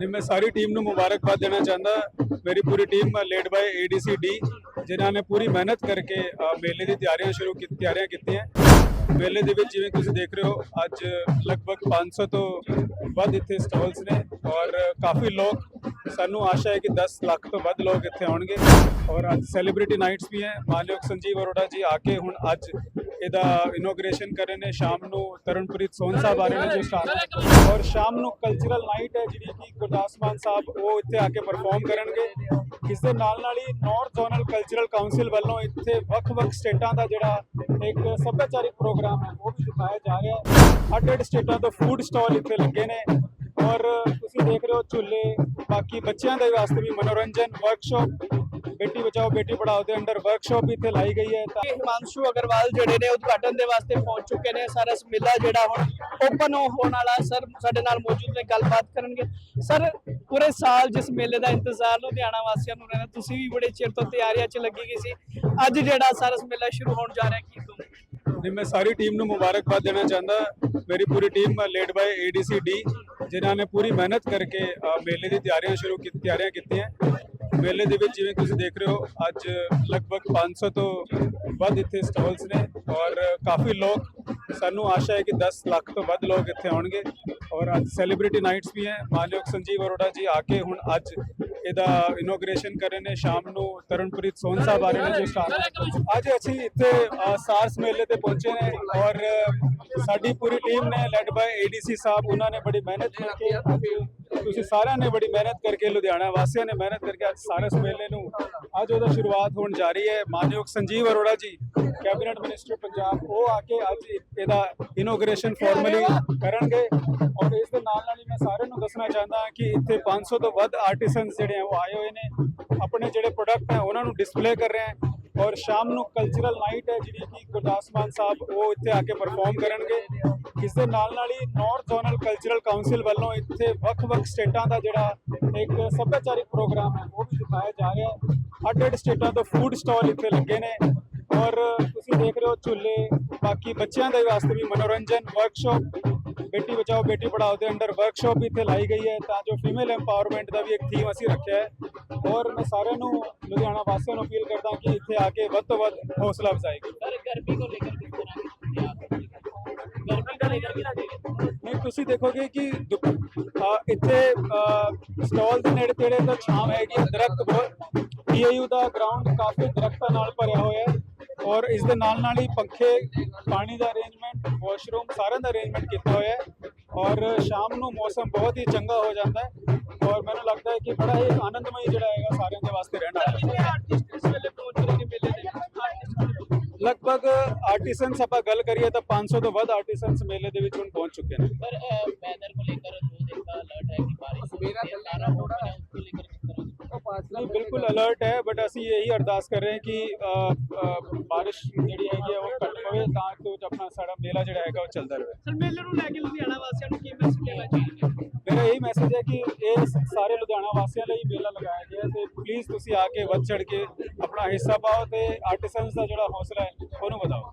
ਜੀ ਮੈਂ ਸਾਰੀ ਟੀਮ ਨੂੰ ਮੁਬਾਰਕਬਾਦ ਦੇਣਾ ਚਾਹੁੰਦਾ। ਮੇਰੀ ਪੂਰੀ team led by ADC D ਜਿਨ੍ਹਾਂ ਨੇ ਪੂਰੀ ਮਿਹਨਤ ਕਰਕੇ ਮੇਲੇ ਦੀ ਤਿਆਰੀਆਂ ਸ਼ੁਰੂ ਕੀਤੀ, ਤਿਆਰੀਆਂ ਕੀਤੀਆਂ। ਮੇਲੇ ਦੇ ਵਿੱਚ ਜਿਵੇਂ ਤੁਸੀਂ ਦੇਖ ਰਹੇ ਹੋ, ਅੱਜ ਲਗਭਗ 500 ਤੋਂ ਵੱਧ ਇੱਥੇ ਸਟਾਲਸ ਨੇ ਔਰ ਕਾਫੀ ਲੋਕ, ਸਾਨੂੰ ਆਸ਼ਾ ਹੈ ਕਿ 10 ਲੱਖ ਤੋਂ ਵੱਧ ਲੋਕ ਇੱਥੇ ਆਉਣਗੇ। ਔਰ ਅੱਜ ਸੈਲੀਬ੍ਰਿਟੀ ਨਾਈਟਸ ਵੀ ਹੈ। ਮਾਨਯੋਗ ਸੰਜੀਵ ਅਰੋੜਾ ਜੀ ਆ ਕੇ ਹੁਣ ਅੱਜ ਇਹਦਾ ਇਨੋਗ੍ਰੇਸ਼ਨ ਕਰ ਨੇ, ਸ਼ਾਮ ਨੂੰ ਤਰਨਪ੍ਰੀਤ ਸੋਨ ਸਾਹਿਬ ਆ ਰਹੇ ਨੇ ਜੋ ਸਟਾਰ ਔਰ ਸ਼ਾਮ ਨੂੰ ਕਲਚਰਲ ਨਾਈਟ ਹੈ, ਜਿਹੜੀ ਕਿ ਗੁਰਦਾਸ ਮਾਨ ਸਾਹਿਬ ਉਹ ਇੱਥੇ ਆ ਕੇ ਪਰਫਾਰਮ ਕਰਨਗੇ। ਇਸ ਦੇ ਨਾਲ ਨਾਲ ਹੀ ਨਾਰਥ ਜ਼ੋਨਲ ਕਲਚਰਲ ਕਾਉਂਸਲ ਵੱਲੋਂ ਇੱਥੇ ਵੱਖ-ਵੱਖ ਸਟੇਟਾਂ ਦਾ ਜਿਹੜਾ ਇੱਕ ਸੱਭਿਆਚਾਰਿਕ ਪ੍ਰੋਗਰਾਮ ਹੈ, ਉਹ ਵੀ ਦਿਖਾਇਆ ਜਾ ਰਿਹਾ ਹੈ। ਅੱਡ-ਅੱਡ ਸਟੇਟਾਂ ਤੋਂ ਫੂਡ ਸਟਾਲ ਇੱਥੇ ਲੱਗੇ ਨੇ। ਔਰ ਤੁਸੀਂ ਦੇਖ ਰਹੇ ਹੋ ਝੂਲੇ, ਬਾਕੀ ਬੱਚਿਆਂ ਦੇ ਵਾਸਤੇ ਵੀ ਮਨੋਰੰਜਨ ਵਰਕਸ਼ਾਪ ਬੇਟੀ ਬਚਾਓ ਬੇਟੀ ਪੜਾਓ ਦੇ ਅੰਡਰ ਵਰਕਸ਼ਾਪ ਇੱਥੇ ਲਾਈ ਗਈ ਹੈ। ਤਾਂ ਹਿਮਾਂਸ਼ੂ ਅਗਰਵਾਲ ਜਿਹੜੇ ਨੇ ਉਦਘਾਟਨ ਦੇ ਵਾਸਤੇ ਪਹੁੰਚ ਚੁੱਕੇ ਨੇ। ਸਰਸ ਮੇਲਾ ਜਿਹੜਾ ਹੁਣ ਓਪਨ ਹੋਣ ਵਾਲਾ ਸਰ ਸਾਡੇ ਨਾਲ ਮੌਜੂਦ ਨੇ ਗੱਲਬਾਤ ਕਰਨਗੇ। ਸਰ ਪੂਰੇ ਸਾਲ ਜਿਸ ਮੇਲੇ ਦਾ ਇੰਤਜ਼ਾਰ ਲੁਧਿਆਣਾ ਵਾਸੀਆਂ ਨੂੰ ਰਹਿਣਾ ਤੁਸੀਂ ਵੀ ਬੜੇ ਚਿਰ ਤੋਂ ਤਿਆਰੀਆਂ 'ਚ ਲੱਗੀ ਗਈ ਸੀ। ਅੱਜ ਜਿਹੜਾ ਸਰਸ ਮੇਲਾ ਸ਼ੁਰੂ ਹੋਣ ਜਾ ਰਿਹਾ ਕੀ ਕਹੋਗੇ? ਜੀ ਮੈਂ ਸਾਰੀ ਟੀਮ ਨੂੰ ਮੁਬਾਰਕਬਾਦ ਦੇਣਾ ਚਾਹੁੰਦਾ। ਮੇਰੀ ਪੂਰੀ team led by ADC D ਜਿਨ੍ਹਾਂ ਨੇ ਪੂਰੀ ਮਿਹਨਤ ਕਰਕੇ ਮੇਲੇ ਦੀ ਤਿਆਰੀਆਂ ਸ਼ੁਰੂ ਕੀ ਤਿਆਰੀਆਂ ਕੀਤੀਆਂ। ਮੇਲੇ ਦੇ ਵਿੱਚ ਜਿਵੇਂ ਤੁਸੀਂ ਦੇਖ ਰਹੇ ਹੋ, ਅੱਜ ਲਗਭਗ 500 ਤੋਂ ਵੱਧ ਇੱਥੇ ਸਟਾਲਸ ਨੇ ਔਰ ਕਾਫੀ ਲੋਕ, ਸਾਨੂੰ ਆਸ਼ਾ ਹੈ ਕਿ 10 ਲੱਖ ਤੋਂ ਵੱਧ ਲੋਕ ਇੱਥੇ ਆਉਣਗੇ। ਔਰ ਅੱਜ ਸੈਲੀਬ੍ਰਿਟੀ ਨਾਈਟਸ ਵੀ ਹੈ। ਮਾਨਯੋਗ ਸੰਜੀਵ ਅਰੋੜਾ ਜੀ ਆ ਕੇ ਹੁਣ ਅੱਜ ਇਹਦਾ ਇਨੋਗ੍ਰੇਸ਼ਨ ਕਰ ਨੇ। ਸ਼ਾਮ ਨੂੰ ਤਰਨਪ੍ਰੀਤ ਸੋਨ ਸਾਹਿਬ ਆ ਰਹੇ ਨੇ ਜੋ ਸਟਾਰ ਅੱਜ ਅਸੀਂ ਇੱਥੇ ਸਾਰਸ ਮੇਲੇ ਤੇ ਪਹੁੰਚੇ ਨੇ ਔਰ ਸਾਡੀ ਪੂਰੀ ਟੀਮ ਨੇ ਲੈਡ ਬਾਈ ਏਡੀਸੀ ਸਾਹਿਬ, ਉਹਨਾਂ ਨੇ ਬੜੀ ਮਿਹਨਤ ਕਰਕੇ ਤੁਸੀਂ ਸਾਰਿਆਂ ਨੇ ਬੜੀ ਮਿਹਨਤ ਕਰਕੇ, ਲੁਧਿਆਣਾ ਵਾਸੀਆਂ ਨੇ ਮਿਹਨਤ ਕਰਕੇ ਅੱਜ ਸਾਰਸ ਮੇਲੇ ਨੂੰ, ਅੱਜ ਉਹਦਾ ਸ਼ੁਰੂਆਤ ਹੋਣ ਜਾ ਰਹੀ ਹੈ। ਮਾਨਯੋਗ ਸੰਜੀਵ ਅਰੋੜਾ ਜੀ ਕੈਬਨਿਟ ਮਿਨਿਸਟਰ ਪੰਜਾਬ, ਉਹ ਆ ਕੇ ਅੱਜ ਇਹਦਾ ਇਨੋਗ੍ਰੇਸ਼ਨ ਫਾਰਮਲੀ ਕਰਨਗੇ। ਔਰ ਇਸ ਦੇ ਨਾਲ ਨਾਲ ਹੀ ਮੈਂ ਸਾਰਿਆਂ ਨੂੰ ਦੱਸਣਾ ਚਾਹੁੰਦਾ ਕਿ ਇੱਥੇ 500 ਤੋਂ ਵੱਧ ਆਰਟੀਸਨਸ ਜਿਹੜੇ ਆ, ਉਹ ਆਏ ਹੋਏ ਨੇ। ਆਪਣੇ ਜਿਹੜੇ ਪ੍ਰੋਡਕਟ ਹੈ, ਉਹਨਾਂ ਨੂੰ ਡਿਸਪਲੇ ਕਰ ਰਹੇ ਹੈ। ਔਰ ਸ਼ਾਮ ਨੂੰ ਕਲਚਰਲ ਨਾਈਟ ਹੈ, ਜਿਹੜੀ ਕਿ ਗੁਰਦਾਸ ਮਾਨ ਸਾਹਿਬ, ਉਹ ਇੱਥੇ ਆ ਕੇ ਪਰਫਾਰਮ ਕਰਨਗੇ। ਇਸ ਦੇ ਨਾਲ ਨਾਲ ਹੀ ਨਾਰਥ ਜ਼ੋਨਲ ਕਲਚਰਲ ਕਾਉਂਸਲ ਵੱਲੋਂ ਇੱਥੇ ਵੱਖ-ਵੱਖ ਸਟੇਟਾਂ ਦਾ ਜਿਹੜਾ ਇੱਕ ਸੱਭਿਆਚਾਰਿਕ ਪ੍ਰੋਗਰਾਮ ਹੈ, ਉਹ ਵੀ ਦਿਖਾਇਆ ਜਾ ਰਿਹਾ ਹੈ। ਅੱਡ-ਅੱਡ ਸਟੇਟਾਂ ਤੋਂ ਫੂਡ ਸਟਾਲ ਇੱਥੇ ਲੱਗੇ ਨੇ। ਔਰ ਤੁਸੀਂ ਦੇਖ ਰਹੇ ਹੋ ਝੂਲੇ ਬਾਕੀ ਬੱਚਿਆਂ ਦੇ ਵਾਸਤੇ ਵੀ ਮਨੋਰੰਜਨ ਵਰਕਸ਼ਾਪ ਬੇਟੀ ਬਚਾਓ ਬੇਟੀ ਪੜਾਓ ਦੇ ਅੰਡਰ ਵਰਕਸ਼ਾਪ ਵੀ ਇੱਥੇ ਲਾਈ ਗਈ ਹੈ ਤਾਂ ਜੋ ਫੀਮੇਲ ਐਮਪਾਵਰਮੈਂਟ ਦਾ ਵੀ ਇੱਕ ਥੀਮ ਅਸੀਂ ਰੱਖਿਆ ਹੈ। ਔਰ ਮੈਂ ਸਾਰਿਆਂ ਨੂੰ ਲੁਧਿਆਣਾ ਵਾਸੀਆਂ ਨੂੰ ਅਪੀਲ ਕਰਦਾ ਕਿ ਇੱਥੇ ਆ ਕੇ ਵੱਧ ਤੋਂ ਵੱਧ ਹੌਸਲਾ ਅਫਜ਼ਾਈ ਕਰੋ। ਸਰ ਗਰਮੀ ਨੂੰ ਲੈ ਕੇ ਕਿਸ ਨਹੀਂ ਤੁਸੀਂ ਦੇਖੋਗੇ ਕਿ ਇੱਥੇ ਸਟਾਲ ਦੇ ਨੇੜੇ ਤੇੜੇ ਤਾਂ ਛਾਂ ਹੈਗੀ ਦਰਖਤ ਬਹੁਤ ਪੀਏਯੂ ਦਾ ਗਰਾਊਂਡ ਕਾਫੀ ਦਰਖਤਾਂ ਨਾਲ ਭਰਿਆ ਹੋਇਆ ਹੈ। ਔਰ ਇਸ ਦੇ ਨਾਲ ਨਾਲ ਹੀ ਪੱਖੇ ਪਾਣੀ ਦਾ ਅਰੇਂਜਮੈਂਟ ਵਾਸ਼ਰੂਮ ਸਾਰਿਆਂ ਦਾ ਅਰੇਂਜਮੈਂਟ ਕੀਤਾ ਹੋਇਆ ਹੈ। ਔਰ ਸ਼ਾਮ ਨੂੰ ਮੌਸਮ ਬਹੁਤ ਹੀ ਚੰਗਾ ਹੋ ਜਾਂਦਾ ਹੈ। ਔਰ ਮੈਨੂੰ ਲੱਗਦਾ ਹੈ ਕਿ ਬੜਾ ਹੀ ਆਨੰਦਮਈ ਜਿਹੜਾ ਹੈਗਾ ਸਾਰਿਆਂ ਦੇ ਵਾਸਤੇ ਰਹਿਣਾ ਆਰਟਿਸਟ ਲਗਭਗ ਆਰਟਿਸਨਸ ਆਪਾਂ ਗੱਲ ਕਰੀਏ ਤਾਂ 500 ਤੋਂ ਵੱਧ ਆਰਟਿਸਨਸ ਮੇਲੇ ਦੇ ਵਿੱਚ ਹੁਣ ਪਹੁੰਚ ਚੁੱਕੇ ਨੇ। ਪਰ ਵੈਦਰ ਕੋ ਲੇਕਰ ਦੋ ਦਿਨ ਦਾ ਅਲਰਟ ਹੈ ਕਿ ਬਾਰਿਸ਼ ਮੇਰਾ ਥੋੜਾ ਬਿਲਕੁਲ ਅਲਰਟ ਹੈ ਬਟ ਅਸੀਂ ਇਹੀ ਅਰਦਾਸ ਕਰ ਰਹੇ ਹਾਂ ਕਿ ਬਾਰਿਸ਼ ਜਿਹੜੀ ਹੈਗੀ ਉਹ ਘੱਟ ਪਵੇ ਤਾਂ ਕਿ ਆਪਣਾ ਸਾਡਾ ਮੇਲਾ ਜਿਹੜਾ ਹੈਗਾ ਉਹ ਚੱਲਦਾ ਰਹੇ। ਸਰ ਮੇਲੇ ਨੂੰ ਲੈ ਕੇ ਲੁਧਿਆਣਾ ਵਾਸੀਆਂ ਨੂੰ ਕੀ ਮੈਸੇਜ ਦੇਣਾ ਚਾਹੀਦਾ ਮੇਰਾ ਇਹੀ ਮੈਸੇਜ ਹੈ ਕਿ ਇਹ ਸਾਰੇ ਲੁਧਿਆਣਾ ਵਾਸੀਆਂ ਲਈ ਮੇਲਾ ਲਗਾਇਆ ਗਿਆ ਤੇ ਪਲੀਜ਼ ਤੁਸੀਂ ਆ ਕੇ ਵੱਧ ਚੜ ਕੇ ਆਪਣਾ ਹਿੱਸਾ ਪਾਓ ਤੇ ਆਰਟਿਸਨਸ ਦਾ ਜਿਹੜਾ ਹੌਸਲਾ ਹੈ ਉਹਨੂੰ ਵਧਾਓ।